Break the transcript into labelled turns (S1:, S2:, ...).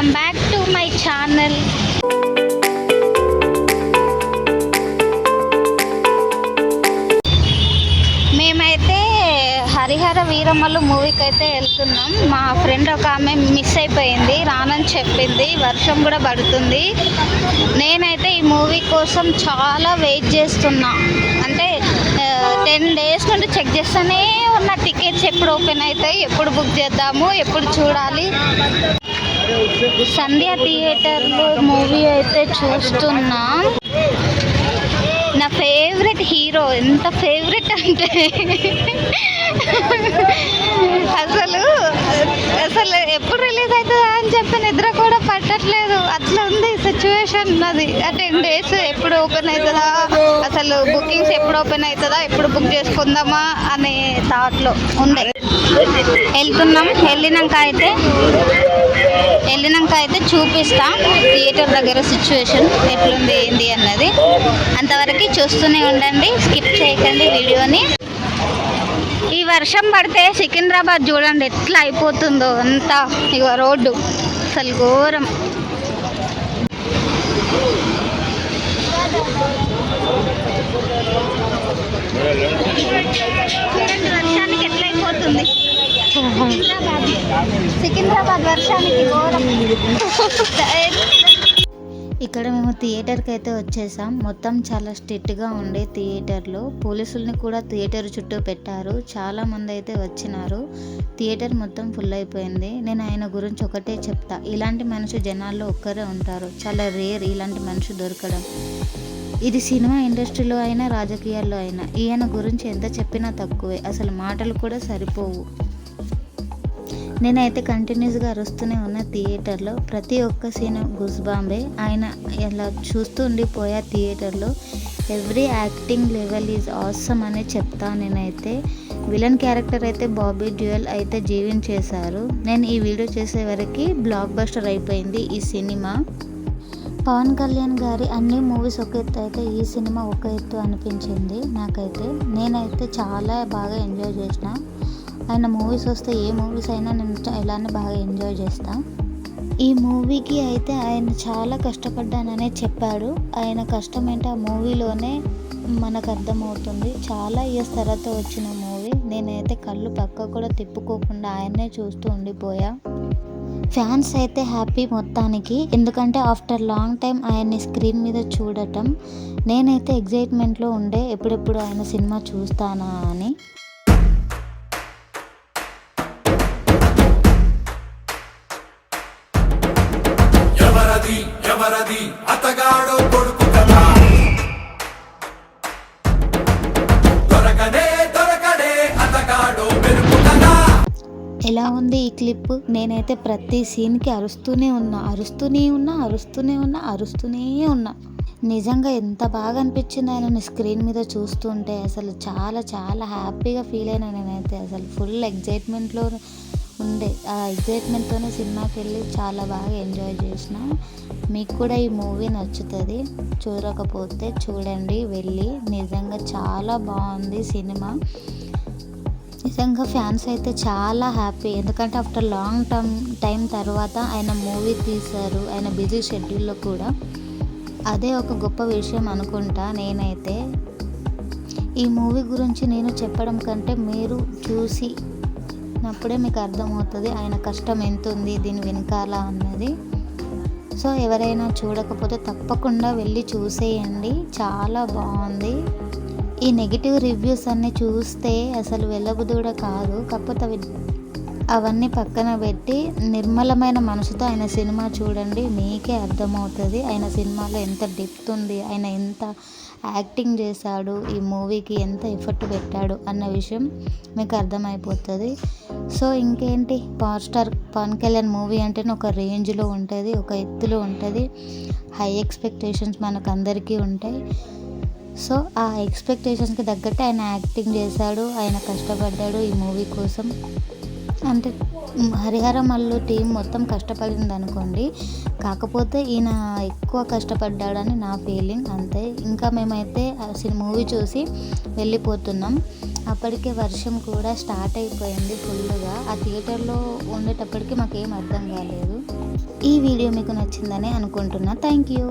S1: Welcome back to my channel మేమైతే హరిహర వీరమ్మలు మూవీకి అయితే వెళ్తున్నాం. మా ఫ్రెండ్ ఒక ఆమె మిస్ అయిపోయింది రానని చెప్పింది వర్షం కూడా పడుతుంది. నేనైతే ఈ మూవీ కోసం చాలా వెయిట్ చేస్తున్నా. అంటే టెన్ డేస్ నుండి చెక్ చేస్తూనే ఉన్న టికెట్స్ ఎప్పుడు ఓపెన్ అవుతాయి ఎప్పుడు బుక్ చేద్దాము ఎప్పుడు చూడాలి. సంధ్య థియేటర్లో మూవీ అయితే చూస్తున్నా. నా ఫేవరెట్ హీరో ఎంత ఫేవరెట్ అంటే అసలు అసలు ఎప్పుడు రిలీజ్ అవుతుందా అని చెప్పి నిద్ర కూడా పట్టట్లేదు. అట్లా ఉంది సిచ్యువేషన్ అది ఆ టెన్ డేస్ ఎప్పుడు ఓపెన్ అవుతుందా అసలు బుకింగ్స్ ఎప్పుడు ఓపెన్ అవుతుందా ఎప్పుడు బుక్ చేసుకుందామా అనే థాట్లో ఉండే. వెళ్తున్నాం. వెళ్ళినాక అయితే వెళ్ళినాక అయితే చూపిస్తా. థియేటర్ దగ్గర సిచ్యువేషన్ ఎట్లుంది ఏంది అన్నది. అంతవరకు చూస్తూనే ఉండండి. స్కిప్ చేయకండి వీడియోని. ఈ వర్షం పడితే సికింద్రాబాద్ చూడండి ఎట్లా అయిపోతుందో. అంతా ఇక రోడ్డు. అసలు ఘోరం. చూడండి వర్షానికి ఎట్లా అయిపోతుంది సికింద్రాబాద్ సికింద్రాబాద్ వర్షానికి ఘోరం. ఇక్కడ మేము థియేటర్కి అయితే వచ్చేసాం. మొత్తం చాలా స్ట్రిక్ట్గా ఉండే థియేటర్లో పోలీసుల్ని కూడా థియేటర్ చుట్టూ పెట్టారు. చాలా మంది అయితే వచ్చినారు. థియేటర్ మొత్తం ఫుల్ అయిపోయింది. నేను ఆయన గురించి ఒకటే చెప్తా. ఇలాంటి మనిషి జనాల్లో ఒక్కరే ఉంటారు. చాలా రేర్ ఇలాంటి మనిషి దొరకడం. ఇది సినిమా ఇండస్ట్రీలో అయినా రాజకీయాల్లో అయినా. ఈయన గురించి ఎంత చెప్పినా తక్కువే. అసలు మాటలు కూడా సరిపోవు. నేనైతే కంటిన్యూస్గా అరుస్తూనే ఉన్న థియేటర్లో. ప్రతి ఒక్క సీన్ గుజ్ బాంబే ఆయన ఇలా చూస్తూ ఉండిపోయా థియేటర్లో every acting level is awesome అని చెప్తా నేనైతే. విలన్ క్యారెక్టర్ అయితే బాబీ డ్యూయల్ అయితే జీవించేశారు నేను ఈ వీడియో చేసే వరకు బ్లాక్ బస్టర్ అయిపోయింది ఈ సినిమా. పవన్ కళ్యాణ్ గారి అన్ని మూవీస్ ఒక ఎత్తు అయితే ఈ సినిమా ఒక ఎత్తు అనిపించింది నాకైతే. నేనైతే చాలా బాగా ఎంజాయ్ చేసిన. ఆయన మూవీస్ వస్తే ఏ మూవీస్ అయినా నేను ఇలానే బాగా ఎంజాయ్ చేస్తాను ఈ మూవీకి అయితే ఆయన చాలా కష్టపడ్డాననే చెప్పాడు. ఆయన కష్టం ఏంటో? ఆ మూవీలోనే మనకు అర్థమవుతుంది చాలా ఇయర్స్ తర్వాత వచ్చిన మూవీ నేనైతే కళ్ళు పక్క కూడా తిప్పుకోకుండా ఆయన్నే చూస్తూ ఉండిపోయా. ఫ్యాన్స్ అయితే హ్యాపీ మొత్తానికి. ఎందుకంటే ఆఫ్టర్ లాంగ్ టైం ఆయన్ని స్క్రీన్ మీద చూడటం నేనైతే ఎగ్జైట్మెంట్లో ఉండే ఎప్పుడెప్పుడు ఆయన సినిమా చూస్తానా అని.
S2: ఎవరది ఎవరది అతగాడో కొడుకు కదా. దొరకనే అతగాడో మెరుపు కదా.
S1: ఎలా ఉంది ఈ క్లిప్? నేనైతే ప్రతి సీన్కి అరుస్తూనే ఉన్నా అరుస్తూనే ఉన్నా అరుస్తూనే ఉన్నా అరుస్తూనే ఉన్నా. నిజంగా ఎంత బాగా అనిపించింది ఆయన స్క్రీన్ మీద చూస్తుంటే అసలు చాలా చాలా హ్యాపీగా ఫీల్ అయినా నేనైతే. అసలు ఫుల్ ఎగ్జైట్మెంట్లో ఉండే ఆ ఎగ్జైట్మెంట్తోనే సినిమాకి వెళ్ళి చాలా బాగా ఎంజాయ్ చేసిన. మీకు కూడా ఈ మూవీ నచ్చుతుంది చూడకపోతే చూడండి వెళ్ళి. నిజంగా చాలా బాగుంది సినిమా. నిజంగా ఫ్యాన్స్ అయితే చాలా హ్యాపీ. ఎందుకంటే ఆఫ్టర్ లాంగ్ టర్మ్ టైం తర్వాత ఆయన మూవీ తీశారు ఆయన బిజీ షెడ్యూల్లో కూడా. అదే ఒక గొప్ప విషయం అనుకుంటా నేనైతే. ఈ మూవీ గురించి నేను చెప్పడం కంటే మీరు చూసి అప్పుడే మీకు అర్థమవుతుంది ఆయన కష్టం ఎంత ఉంది దీని వెనకాల అన్నది. సో ఎవరైనా చూడకపోతే తప్పకుండా వెళ్ళి చూసేయండి. చాలా బాగుంది. ఈ నెగిటివ్ రివ్యూస్ అన్నీ చూస్తే అసలు వెళ్ళబుద్ధి కూడా కాదు. కాకపోతే అవి అవన్నీ పక్కన పెట్టి నిర్మలమైన మనసుతో ఆయన సినిమా చూడండి. మీకే అర్థమవుతుంది. ఆయన సినిమాలో ఎంత డెప్త్ ఉంది ఆయన ఎంత యాక్టింగ్ చేశాడు ఈ మూవీకి ఎంత ఎఫర్ట్ పెట్టాడు అన్న విషయం మీకు అర్థమైపోతుంది. సో ఇంకేంటి? Power star Pawan Kalyan movie అంటేనే ఒక రేంజ్లో ఉంటుంది ఒక ఎత్తులో ఉంటుంది. హై ఎక్స్పెక్టేషన్స్ మనకు అందరికీ ఉంటాయి. సో ఆ ఎక్స్పెక్టేషన్స్కి తగ్గట్టు ఆయన యాక్టింగ్ చేశాడు ఆయన కష్టపడ్డాడు ఈ మూవీ కోసం. అంటే మ్, హరిహర మల్లు టీం మొత్తం కష్టపడింది అనుకోండి కాకపోతే ఈయన ఎక్కువ కష్టపడ్డాడని నా ఫీలింగ్ అంతే. ఇంకా మేమైతే మూవీ చూసి వెళ్ళిపోతున్నాం. అప్పటికే వర్షం కూడా స్టార్ట్ అయిపోయింది ఫుల్గా ఆ థియేటర్లో ఉండేటప్పటికి మాకేం అర్థం కాలేదు. ఈ వీడియో మీకు నచ్చిందని అనుకుంటున్నా. Thank you